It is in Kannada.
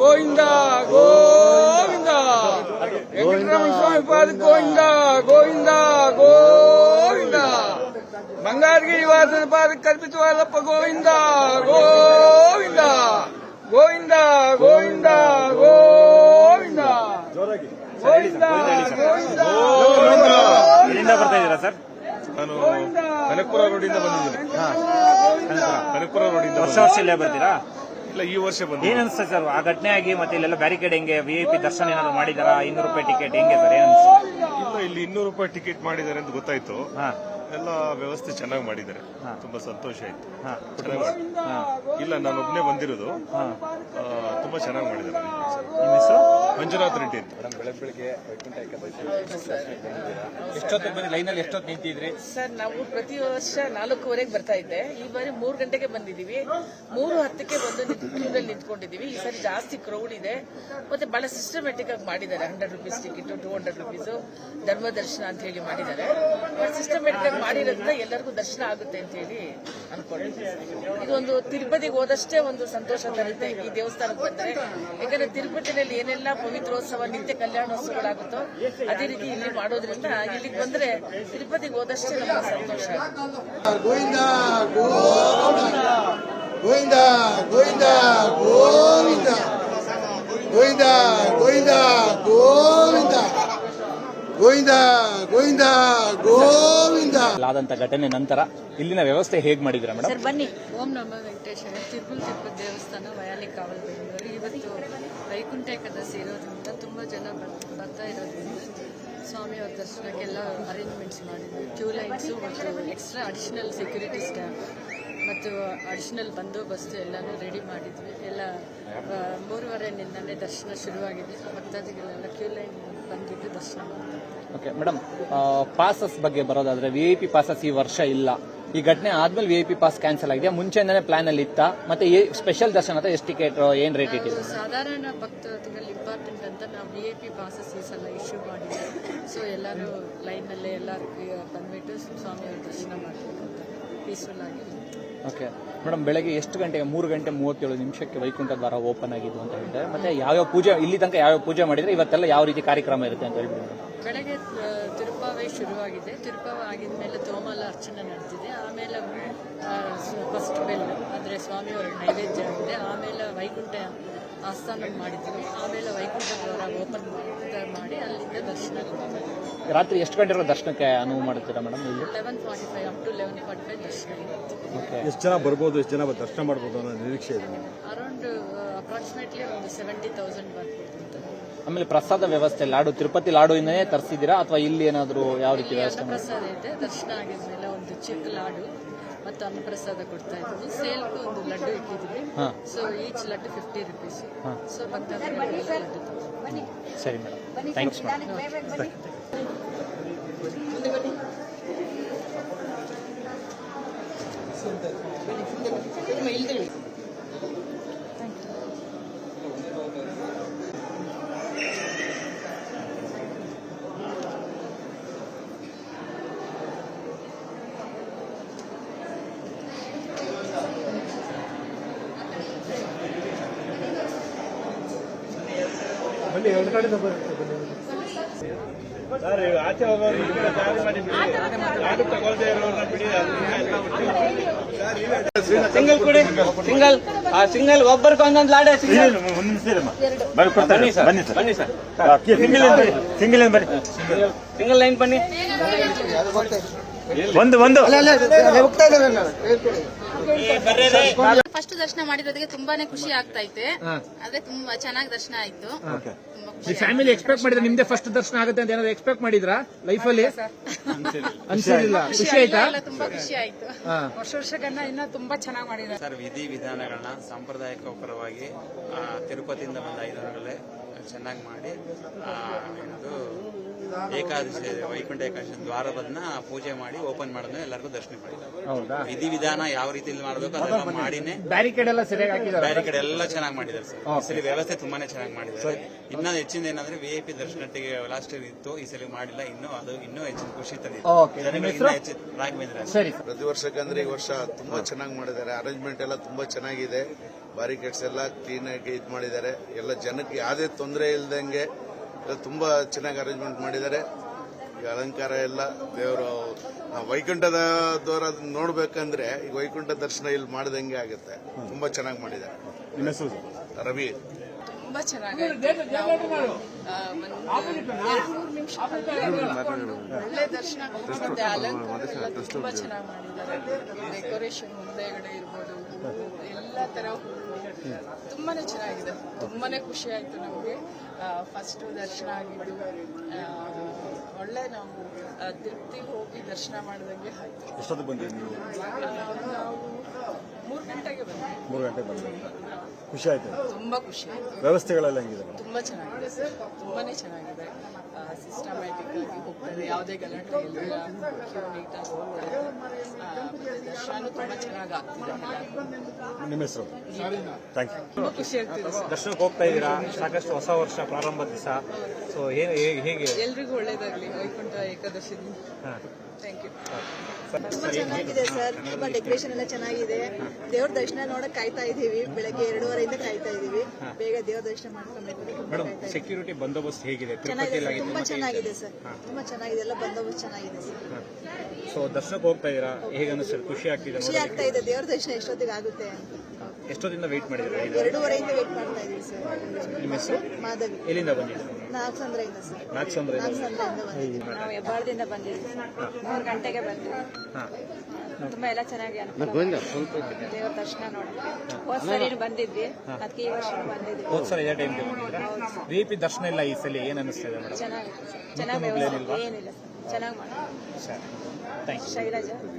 ಗೋವಿಂದ ಗೋವಿಂದ. ವೆಂಕಟರಮಣ ಸ್ವಾಮಿ ಪಾದ ಗೋವಿಂದ ಗೋವಿಂದ ಗೋವಿಂದ. ಬಂಗಾರಗಿರಿ ವಾಸನ ಪಾದ ಕಲ್ಪಿತವಾದಪ್ಪ ಗೋವಿಂದ ಗೋವಿಂದ. ಗೋವಿಂದ ಗೋವಿಂದ ಗೋವಿಂದ. ಗೋವಿಂದ ಗೋವಿಂದ ಬರ್ತಾ ಇದ್ದೀರಾ ಸರ್? ನಾನು ಕನಕಪುರ ರೋಡಿಂದ ಬಂದಿದ್ದೀನಿ. ಕನಕಪುರ ರೋಡಿಂದ ವರ್ಷ ವರ್ಷ ಇಲ್ಲೇ ಬರ್ತೀರಾ. ಇಲ್ಲ ಈ ವರ್ಷ ಬಂದು ಏನ್ ಅನ್ಸುತ್ತೆ ಸರ್? ಆ ಘಟನೆ ಆಗಿ ಮತ್ತೆ ಇಲ್ಲೆಲ್ಲ ಬ್ಯಾರಿಕೇಡ್ ಹೆಂಗೆ? ವಿ ಐ ಪಿ ದರ್ಶನ ಏನಾದ್ರು ಮಾಡಿದಾರ? ಇನ್ನೂರು ರೂಪಾಯಿ ಟಿಕೆಟ್ ಹೆಂಗೆ ಸರ್? ಏನ್ ಅನ್ಸುತ್ತೆ ಇಲ್ಲ ಇಲ್ಲಿ ಇನ್ನೂರು ರೂಪಾಯಿ ಟಿಕೆಟ್ ಮಾಡಿದ್ದಾರೆ ಅಂತ ಗೊತ್ತಾಯ್ತು. ಹಾ. ಎಲ್ಲ ವ್ಯವಸ್ಥೆ ಚೆನ್ನಾಗಿ ಮಾಡಿದ್ದಾರೆ. ಹಾ. ತುಂಬಾ ಸಂತೋಷ ಆಯ್ತು. ಹಾ. ಚೆನ್ನಾಗಿ ಮಾಡಿ ಇಲ್ಲ ನಾನು ಒಬ್ಬನೇ ಬಂದಿರೋದು. ಹಾ. ಆ, ತುಂಬಾ ಚೆನ್ನಾಗಿ ಮಾಡಿದ್ದಾರೆ. ನಿಮ್ಮ ಹೆಸರು? ಮಂಜುನಾಥ್ ರೆಡ್ಡಿ ಅಂತ. ಎಷ್ಟೊತ್ತಿಗೆ ಬಂದು ಲೈನಲ್ಲಿ ಎಷ್ಟೊತ್ತು ನಿಂತಿದ್ರಿ? ಸರ್ ನಾವು ಪ್ರತಿ ವರ್ಷ ನಾಲ್ಕೂವರೆಗೆ ಬರ್ತಾ ಇದ್ದೆ. ಈ ಬಾರಿ ಮೂರು ಗಂಟೆಗೆ ಬಂದಿದ್ದೀವಿ. ಮೂರು ಹತ್ತಕ್ಕೆ ಬಂದು ಕ್ಯೂನಲ್ಲಿ ನಿಂತ್ಕೊಂಡಿದ್ದೀವಿ. ಈ ಸಾರಿ ಜಾಸ್ತಿ ಕ್ರೌಡ್ ಇದೆ. ಮತ್ತೆ ಬಹಳ ಸಿಸ್ಟಮೆಟಿಕ್ ಆಗಿ ಮಾಡಿದ್ದಾರೆ. Hundred rupees ticket two hundred rupees ಧರ್ಮ ದರ್ಶನ ಅಂತ ಹೇಳಿ ಮಾಡಿದ್ದಾರೆ. ಬಟ್ ಸಿಸ್ಟಮೆಟಿಕ್ ಆಗಿ ಮಾಡಿರೋದ್ರಿಂದ ಎಲ್ಲರಿಗೂ ದರ್ಶನ ಆಗುತ್ತೆ ಅಂತ ಹೇಳಿ ಅನ್ಕೊಂಡಿದ್ದೀವಿ. ಇದೊಂದು ತಿರುಪತಿಗೆ ಹೋದಷ್ಟೇ ಒಂದು ಸಂತೋಷ ತರುತ್ತೆ ಈ ದೇವಸ್ಥಾನಕ್ಕೆ ಬಂದರೆ. ಯಾಕಂದ್ರೆ ತಿರುಪತಿನಲ್ಲಿ ಏನೆಲ್ಲ ಪವಿತ್ರೋತ್ಸವ ನಿತ್ಯ ಕಲ್ಯಾಣೋತ್ಸವಗಳಾಗುತ್ತೋ ಅದೇ ರೀತಿ ಇಲ್ಲಿ ಮಾಡೋದ್ರಿಂದ ಇಲ್ಲಿಗೆ ಬಂದ್ರೆ ತಿರುಪತಿಗೆ ಹೋದಷ್ಟೇ ನಮಗೆ ಸಂತೋಷ ಗೋವಿಂದ ಗೋವಿಂದ ಗೋವಿಂದ ಗೋವಿಂದ ಗೋವಿಂದ ಗೋವಿಂದ ಗೋವಿಂದ ಗೋವಿಂದ ಗೋವಿಂದ ಗೋವಿಂದ ಆದಂತ ಘಟನೆ ನಂತರ ಇಲ್ಲಿನ ವ್ಯವಸ್ಥೆ ಹೇಗ್ ಮಾಡಿದ್ರ ಮೇಡಮ್ ಬನ್ನಿ. ಓಂ ನಮ ವೆಂಕಟೇಶ್ವರ ತಿರುಪು ತಿರುಪತಿ ದೇವಸ್ಥಾನ, ವಯಾಲಿ ಕಾವಲ್ ಇವತ್ತು ವೈಕುಂಠ ಏಕಾದಶಿ ಇರೋದ್ರಿಂದ ತುಂಬಾ ಜನ ಬರ್- ಬರ್ತಾ ಇರೋದ್ರಿಂದ ಸ್ವಾಮಿಯವ್ರ ದರ್ಶನಕ್ಕೆಲ್ಲ ಅರೇಂಜ್ಮೆಂಟ್ಸ್ ಮಾಡಿದ್ವಿ ಕ್ಯೂ ಲೈನ್ಸು ಮತ್ತು ಎಕ್ಸ್ಟ್ರಾ ಅಡಿಷನಲ್ ಸೆಕ್ಯೂರಿಟಿ ಸ್ಟಾಫ್ ಮತ್ತು ಅಡಿಷನಲ್ ಬಂದೋಬಸ್ತು ಎಲ್ಲಾನು ರೆಡಿ ಮಾಡಿದ್ವಿ. ಎಲ್ಲ ಮೂರುವರೆ ನಿಂದನೇ ದರ್ಶನ ಶುರುವಾಗಿದೆ. ಭಕ್ತಾದಿಗಳೆಲ್ಲ ಕ್ಯೂ ಲೈನ್ ಬಂದಿದ್ದು ದರ್ಶನ ಮಾಡ್ತಾರೆ ಓಕೆ ಮೇಡಮ್ ಪಾಸಸ್ ಬಗ್ಗೆ ಬರೋದಾದ್ರೆ ವಿ ಐ ಪಿ ಪಾಸಸ್ ಈ ವರ್ಷ ಇಲ್ಲ. ಈ ಘಟನೆ ಆದ್ಮೇಲೆ V I P pass cancel ಆಗಿದೆ ಮುಂಚೆಯಿಂದನೇ ಪ್ಲಾನ್ ಅಲ್ಲಿ ಇತ್ತ? ಮತ್ತೆ ಸ್ಪೆಷಲ್ ದರ್ಶನ ಅಥವಾ ಎಷ್ಟು ಟಿಕೆಟ್ ಏನ್ ರೇಟ್ ಇಟ್ಟಿದೆ ಸಾಧಾರಣ ಭಕ್ತರಲ್ಲಿ ಇಂಪಾರ್ಟೆಂಟ್ ಅಂತ ನಾವು ವಿ ಐ ಪಿ ಪಾಸಸ್ ಈ ಸಲ ಇಶ್ಯೂ ಮಾಡಿದ್ವಿ. ಸೊ ಎಲ್ಲರೂ ನಲ್ಲೇ ಎಲ್ಲರೂ ಬಂದ್ಬಿಟ್ಟು ಸ್ವಾಮಿ ದರ್ಶನ ಮಾಡಬೇಕು ಅಂತ ಪೀಸ್ಫುಲ್ ಆಗಿ. ಓಕೆ ಮೇಡಮ್ ಬೆಳಗ್ಗೆ ಎಷ್ಟು ಗಂಟೆಗೆ? ಮೂರು ಗಂಟೆ ಮೂವತ್ತೇಳು ನಿಮಿಷಕ್ಕೆ ವೈಕುಂಠ ದ್ವಾರ ಓಪನ್ ಆಗಿದ್ದು ಅಂತ ಹೇಳಿದ್ರೆ ಮತ್ತೆ ಯಾವ್ಯಾವ ಪೂಜೆ ಇಲ್ಲಿ ತನಕ ಯಾವ್ಯಾವ ಪೂಜೆ ಮಾಡಿದ್ರೆ ಇವತ್ತೆಲ್ಲ ಯಾವ ರೀತಿ ಕಾರ್ಯಕ್ರಮ ಇರುತ್ತೆ ಅಂತ ಮೇಡಮ್ ಬೆಳಗ್ಗೆ ತಿರುಪಾವೇ ಶುರುವಾಗಿದೆ. ತಿರುಪಾವ ಆಗಿದ ಮೇಲೆ ತೋಮಾಲ ಅರ್ಚನೆ ನಡೆದಿದೆ. ಆಮೇಲೆ ಫಸ್ಟ್ ಬೆಲ್ ಅಂದರೆ ಸ್ವಾಮಿಯವರ ನೈವೇದ್ಯ ಆಗಿದೆ. ಆಮೇಲೆ ವೈಕುಂಠ ಆಸ್ಥಾನ ಮಾಡಿದ್ದೀವಿ. ಆಮೇಲೆ ವೈಕುಂಠ ದ್ವಾರ ಓಪನ್ ಮಾಡಿ ಅಲ್ಲಿಂದ ದರ್ಶನ ರಾತ್ರಿ ಎಷ್ಟು ಗಂಟೆವರೆಗೂ ದರ್ಶನಕ್ಕೆ ಅನುವು ಮಾಡುತ್ತೀರಾ ಮೇಡಮ್ ಇಲ್ಲಿ? Eleven forty five up to eleven forty five ದರ್ಶನ ಓಕೆ. ಎಷ್ಟು ಜನ ಬರ್ಬೋದು ಎಷ್ಟು ಜನ ದರ್ಶನ ಮಾಡ್ಬೋದು ಅನ್ನೋ ನಿರೀಕ್ಷೆ ಇದೆ ಅರೌಂಡ್ ಅಪ್ರಾಕ್ಸಿಮೇಟ್ಲಿ ಒಂದು ಸೆವೆಂಟಿ ತೌಸಂಡ್ ಬರ್ಬೋದು. ಆಮೇಲೆ ಪ್ರಸಾದ ವ್ಯವಸ್ಥೆ ಲಾಡು ತಿರುಪತಿ ಇಂದನೇ ತರಿಸಿದ್ದೀರಾ? ಅಥವಾ ಇಲ್ಲಿ ಏನಾದರೂ ಯಾವ ರೀತಿ ವ್ಯವಸ್ಥೆ ಪ್ರಸಾದ ಇದೆ ದರ್ಶನ ಆಗಿದ್ಮೇಲೆ ಒಂದು ಚಿಕ್ಕ ಲಾಡು ಮತ್ತು ಅನ್ನಪ್ರಸಾದ ಕೊಡ್ತಾ ಇದ್ವಿ ಸೇಲ್ಗೂ ಒಂದು ಲಡ್ಡು ಇಟ್ಟಿದ್ವಿ ಹಾ. So each laddu fifty rupees so ತಗೊಂಡು ಸರಿ ಮೇಡಮ್. Thanks madam. ಸರ್ ಆಚೆ ಹೋಗೋರು ಈ ಕಡೆ ದಾರಿ ಮಾಡಿ ಬಿಡಿ. ತಗೊಳ್ದೇ ಸಿಂಗಲ್ ಕೊಡಿ ಸಿಂಗಲ್ ಆ ಸಿಂಗಲ್ ಒಬ್ಬರಿಗೆ ಒಂದೊಂದು ಲಾಡೆ ಸಿಂಗಲ್ ಬನ್ನಿ ಸರ್ ಬನ್ನಿ ಸರ್. ಬನ್ನಿ ಸರ್. ಸಿಂಗಲ್ ಬನ್ನಿ ಸಿಂಗಲ್ ಬನ್ನಿ. ಸಿಂಗಲ್ ಲೈನ್ ಬನ್ನಿ. ಒಂದು ಒಂದು. ಹೋಗ್ತಾ ಇದ್ದಾರೆ ಫಸ್ಟ್ ದರ್ಶನ ಮಾಡಿರೋದಕ್ಕೆ ತುಂಬಾನೇ ಖುಷಿ ಆಗ್ತಾ ಐತೆ ಆದ್ರೆ ತುಂಬಾ ಚೆನ್ನಾಗಿ ದರ್ಶನ ಆಯ್ತು. ತುಂಬಾ ಖುಷಿ ಫ್ಯಾಮಿಲಿ ಎಕ್ಸ್ಪೆಕ್ಟ್ ಮಾಡಿದ್ರೆ ನಿಮ್ದೇ ಫಸ್ಟ್ ದರ್ಶನ ಆಗುತ್ತೆ ಅಂತ ಏನಾದ್ರು ಎಕ್ಸ್ಪೆಕ್ಟ್ ಮಾಡಿದ್ರಾ? ಲೈಫಲ್ಲಿ ಅನ್ಸಿರ್ಲಿಲ್ಲ. ಖುಷಿ ಆಯ್ತಾ. ಎಲ್ಲ ತುಂಬಾ ಖುಷಿ ಆಯ್ತು. ವರ್ಷ ವರ್ಷಗನ್ನ ಇನ್ನೂ ತುಂಬಾ ಚೆನ್ನಾಗಿ ಮಾಡಿದ್ದಾರೆ. ಸರ್ ವಿಧಿ ವಿಧಾನಗಳನ್ನ ಸಾಂಪ್ರದಾಯಿಕ ಪರವಾಗಿ ಆ, ತಿರುಪತಿಯಿಂದ ಬಂದ ಐದನಗಳೇ ಚೆನ್ನಾಗಿ ಮಾಡಿ ಆ, ಏನದು ಏಕಾದಶಿ ವೈಕುಂಠ ಏಕಾದಶಿ ದ್ವಾರವನ್ನ ಪೂಜೆ ಮಾಡಿ ಓಪನ್ ಮಾಡಿದ್ಮೇಲೆ ಎಲ್ಲರಿಗೂ ದರ್ಶನ ಮಾಡಿದ್ದಾರೆ ಹೌದಾ? ವಿಧಿ ವಿಧಾನ ಯಾವ ರೀತಿ ಮಾಡಬೇಕು ಅದೆಲ್ಲ ಮಾಡಿನೇ ಬ್ಯಾರಿಕೇಡ್ ಎಲ್ಲ ಸರಿಯಾಗಿ ಹಾಕಿದಾರೆ ಬೇರೆ ಕಡೆ ಎಲ್ಲ ಚೆನ್ನಾಗಿ ಮಾಡಿದ್ದಾರೆ ಸರ್. ಸರಿ ವ್ಯವಸ್ಥೆ ತುಂಬಾನೇ ಚೆನ್ನಾಗಿ ಮಾಡಿದ್ದಾರೆ. ಇನ್ನೊಂದು ಹೆಚ್ಚಿನ ಏನಂದ್ರೆ ವಿ ಐ ಪಿ ದರ್ಶನಟ್ಟಿಗೆ ಲಾಸ್ಟ್ ಇತ್ತು ಈ ಸಲ ಮಾಡಿಲ್ಲ. ಇನ್ನೂ ಅದು ಇನ್ನೂ ಹೆಚ್ಚಿನ ಖುಷಿ ತಂದಿದೆ. ರಾಘವೇಂದ್ರ ಸರಿ. ಪ್ರತಿ ವರ್ಷಕ್ಕಂದ್ರೆ ಈ ವರ್ಷ ತುಂಬಾ ಚೆನ್ನಾಗಿ ಮಾಡಿದ್ದಾರೆ. ಅರೇಂಜ್ಮೆಂಟ್ ಎಲ್ಲ ತುಂಬಾ ಚೆನ್ನಾಗಿದೆ. ಬ್ಯಾರಿಕೇಡ್ಸ್ ಎಲ್ಲ ಕ್ಲೀನ್ ಆಗಿ ಇದು ಮಾಡಿದ್ದಾರೆ. ಎಲ್ಲ ಜನಕ್ಕೆ ಯಾವ್ದೇ ತೊಂದರೆ ಇಲ್ದಂಗೆ ತುಂಬ ಚೆನ್ನಾಗಿ ಅರೇಂಜ್ಮೆಂಟ್ ಮಾಡಿದ್ದಾರೆ. ಈ ಅಲಂಕಾರ ಎಲ್ಲ ದೇವರು ವೈಕುಂಠದ ದೂರ ನೋಡ್ಬೇಕಂದ್ರೆ ಈಗ ವೈಕುಂಠ ದರ್ಶನ ಇಲ್ಲಿ ಮಾಡ್ದಂಗೆ ಆಗುತ್ತೆ. ತುಂಬಾ ಚೆನ್ನಾಗಿ ಮಾಡಿದ್ದಾರೆ. ರವಿ. ತುಂಬಾ ಚೆನ್ನಾಗಿದೆ ಮೂರು ನಿಮಿಷ ಒಳ್ಳೆ ದರ್ಶನ ಮತ್ತೆ ಅಲಂಕಾರ ಎಲ್ಲ ತುಂಬಾ ಚೆನ್ನಾಗಿ ಮಾಡಿದ್ದಾರೆ. ಡೆಕೋರೇಷನ್ ಮುಂದೆಗಡೆ ಇರ್ಬೋದು ಎಲ್ಲ ತರ ತುಂಬಾನೇ ಚೆನ್ನಾಗಿದೆ. ತುಂಬಾನೇ ಖುಷಿ ಆಯ್ತು ನಮಗೆ. ಫಸ್ಟ್ ದರ್ಶನ ಆಗಿದ್ದು. ಒಳ್ಳೆ ನಾವು ತೃಪ್ತಿ ಹೋಗಿ ದರ್ಶನ ಮಾಡಿದಂಗೆ ಆಯ್ತು. ನೀವು? ನಾವು ಮೂರು ಗಂಟೆಗೆ ಬಂದ್ವಿ. ಮೂರು ಗಂಟೆಗೆ ಬಂದ್ವಿ ಖುಷಿ ಆಯ್ತು? ತುಂಬಾ ಖುಷಿ ಆಯ್ತು. ವ್ಯವಸ್ಥೆಗಳೆಲ್ಲ ಹೆಂಗಿದೆ ತುಂಬಾ ಚೆನ್ನಾಗಿದೆ. ಸರ್ ತುಂಬಾನೇ ಚೆನ್ನಾಗಿದೆ. ಯಾವುದೇ ಗಲಾಟೆ ಇಲ್ಲ ನೀಟಾಗಿ ಹೋಗ್ತಾರೆ ದರ್ಶನ ತುಂಬಾ ಚೆನ್ನಾಗಿ ಆಗ್ತಿದೆ. ನಿಮ್ಮ ಹೆಸರು? ಥ್ಯಾಂಕ್ ಯು ತುಂಬಾ ಖುಷಿ ಆಗ್ತಿದೆ. ದರ್ಶನಕ್ಕೆ ಹೋಗ್ತಾ ಇದ್ದೀರಾ? ಸಾಕಷ್ಟು ಹೊಸ ವರ್ಷ ಪ್ರಾರಂಭ ದಿವಸ. ಸೊ ಹೇಗೆ? ಎಲ್ರಿಗೂ ಒಳ್ಳೇದಾಗ್ಲಿ. ವೈಕುಂಠ ಏಕಾದಶಿ ಥ್ಯಾಂಕ್ ಯು ತುಂಬಾ ಚೆನ್ನಾಗಿದೆ ಸರ್. ತುಂಬಾ ಡೆಕೋರೇಷನ್ ಎಲ್ಲ ಚೆನ್ನಾಗಿದೆ. ದೇವ್ರ ದರ್ಶನ ನೋಡಕ್ ಕಾಯ್ತಾ ಇದೀವಿ ಬೆಳಗ್ಗೆ ಎರಡೂವರೆಯಿಂದ ಕಾಯ್ತಾ ಇದೀವಿ ಬೇಗ ದೇವ್ರ ದರ್ಶನ ಮಾಡ್ಕೊಂಡು. ಸೆಕ್ಯೂರಿಟಿ ಬಂದೋಬಸ್ತ್ ಹೇಗಿದೆ? ಚೆನ್ನಾಗಿದೆ ತುಂಬಾ ಚೆನ್ನಾಗಿದೆ. ಸರ್. ತುಂಬಾ ಚೆನ್ನಾಗಿದೆ. ಎಲ್ಲ ಬಂದೋಬಸ್ತ್ ಚೆನ್ನಾಗಿದೆ ಸರ್. ಸೊ ದರ್ಶನಕ್ಕೆ ಹೋಗ್ತಾ ಇದ್ದೀರಾ? ಸರ್ ಖುಷಿ ಆಗ್ತಿದೆ ಖುಷಿ ಆಗ್ತಾ ಇದೆ. ದೇವ್ರ ದರ್ಶನ ಎಷ್ಟೊತ್ತಿಗೆ ಆಗುತ್ತೆ ಎಷ್ಟೊತ್ತಿಂದ ವೆಯ್ಟ್ ಮಾಡಿದ್ರೆ ಎರಡೂವರೆಯಿಂದ ವೇಟ್ ಮಾಡ್ತಾ ಇದೀವಿ ಸರ್. ನಿಮ್ಮ ಹೆಸರು? ಮಾಧವಿ. ಎಲ್ಲಿಂದ ಬಂದಿದ್ದೀರಾ? ಇಂದ ಸರ್. ನಾಗಸಂದ್ರ ನಾಗಸಂದ್ರೆಯಿಂದ ಬಂದಿದ್ದೀವಿ. ನಾವು ಹೆಬ್ಬಾಳದಿಂದ ಬಂದಿದ್ವಿ ಮೂರು ಗಂಟೆಗೆ ಬಂದ್ವಿ. ತುಂಬಾ ಎಲ್ಲ ಚೆನ್ನಾಗಿ ಅನುಕೂಲ ದೇವರ ದರ್ಶನ ನೋಡಕ್ಕೆ ಹೋದ್ ಸರಿ ಬಂದಿದ್ವಿ. ಅದಕ್ಕೆ ಈ ವರ್ಷ ಬಂದಿದ್ವಿ. ಹೋದ್ ಸಲ ಇದೇ ಟೈಮ್ ವಿ ಪಿ ದರ್ಶನ ಇಲ್ಲ ಈ ಸಲ ಏನು ಅನಿಸ್ತಿದೆ ಚೆನ್ನಾಗಿ ಚೆನ್ನಾಗಿ ಏನಿಲ್ಲ ಸರ್. ಚೆನ್ನಾಗಿ ಮಾಡಿ ಸರಿ. Thank you Shailaja.